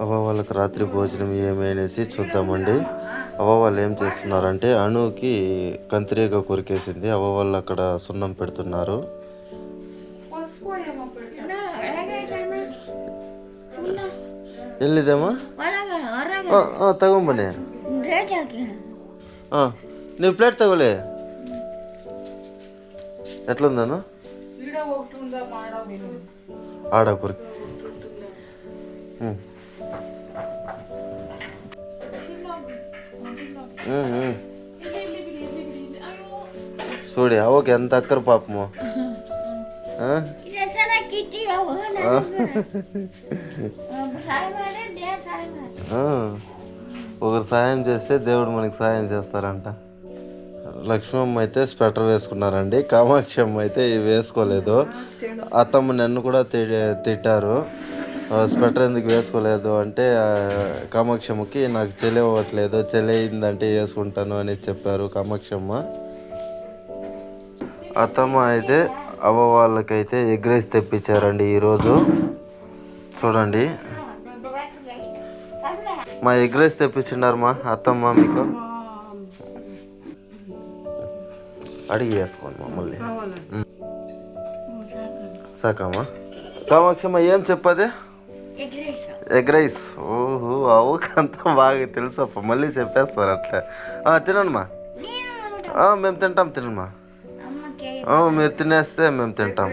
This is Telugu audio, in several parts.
అవ్వ వాళ్ళకి రాత్రి భోజనం ఏమనేసి చూద్దామండి. అవ్వ వాళ్ళు ఏం చేస్తున్నారంటే అణుకి కంతిరేగ కొరికేసింది. అవ్వ వాళ్ళు అక్కడ సున్నం పెడుతున్నారు. వెళ్ళిదేమా తగంబనే నువ్వు ప్లేట్ తగలే. ఎట్లుందను ఆడ కొరికి చూడు అవకి ఎంత అక్కర పాపము. ఒకరు సాయం చేస్తే దేవుడు మనకి సాయం చేస్తారంట. లక్ష్మమ్మ అయితే స్వెటర్ వేసుకున్నారండి కామాక్షమ్మ అయితే వేసుకోలేదు. అత్తమ్మ నన్ను కూడా తిట్టారు. స్వెటర్ ఎందుకు వేసుకోలేదు అంటే కామాక్షమ్మకి నాకు చెలి అవ్వట్లేదు చెలి అయిందంటే వేసుకుంటాను అని చెప్పారు కామాక్షమ్మ. అత్తమ్మ అయితే అవ్వ వాళ్ళకైతే ఎగ్ రైస్ తెప్పించారండి ఈరోజు. చూడండి. మా ఎగ్ రైస్ తెప్పించినారు మా అత్తమ్మ మీకు? అడిగి వేసుకోండి మా మళ్ళీ కావాలండి సాకమ్మా కామాక్షమ్మ ఏం చెప్పదే? Egg rice. ఓహో అవకంతా బాగా తెలుసప్ప. మళ్ళీ చెప్పేస్తారు అట్లా. ఆ, మేము తింటాం తినమ్మా మీరు తినేస్తే మేము తింటాం.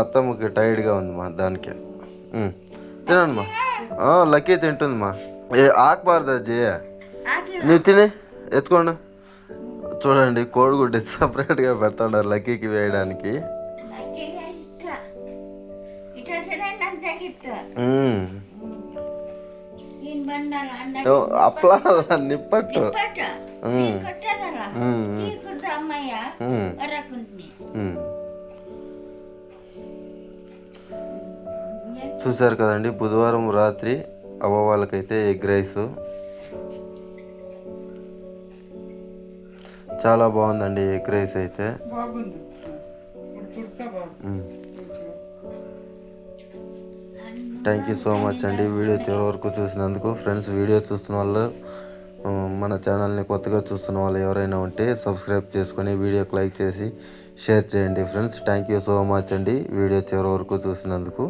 అత్తమ్మకి టైర్డ్గా ఉందిమా దానికి. ఆ, లక్కీ తింటుందిమా ఏ ఆకబారదు ఆకి నువ్వు తిని ఎత్తుకోండి. చూడండి కోడిగుడ్డు సపరేట్గా పెడతాడు లక్కీకి వేయడానికి. అప్పలా నిప్పట్టు చూశారు కదండి బుధవారం రాత్రి అవ్వ వాళ్ళకైతే ఎగ్ రైస్. చాలా బాగుందండి ఎగ్ రైస్ అయితే. థ్యాంక్ యూ సో మచ్ అండి. వీడియో చివరి వరకు చూసినందుకు ఫ్రెండ్స్ వీడియో చూస్తున్న వాళ్ళు మన ఛానల్ని కొత్తగా చూస్తున్న వాళ్ళు ఎవరైనా ఉంటే సబ్స్క్రైబ్ చేసుకొని వీడియోకి లైక్ చేసి షేర్ చేయండి friends. Thank you so much అండి. వీడియో చివరి వరకు చూసినందుకు.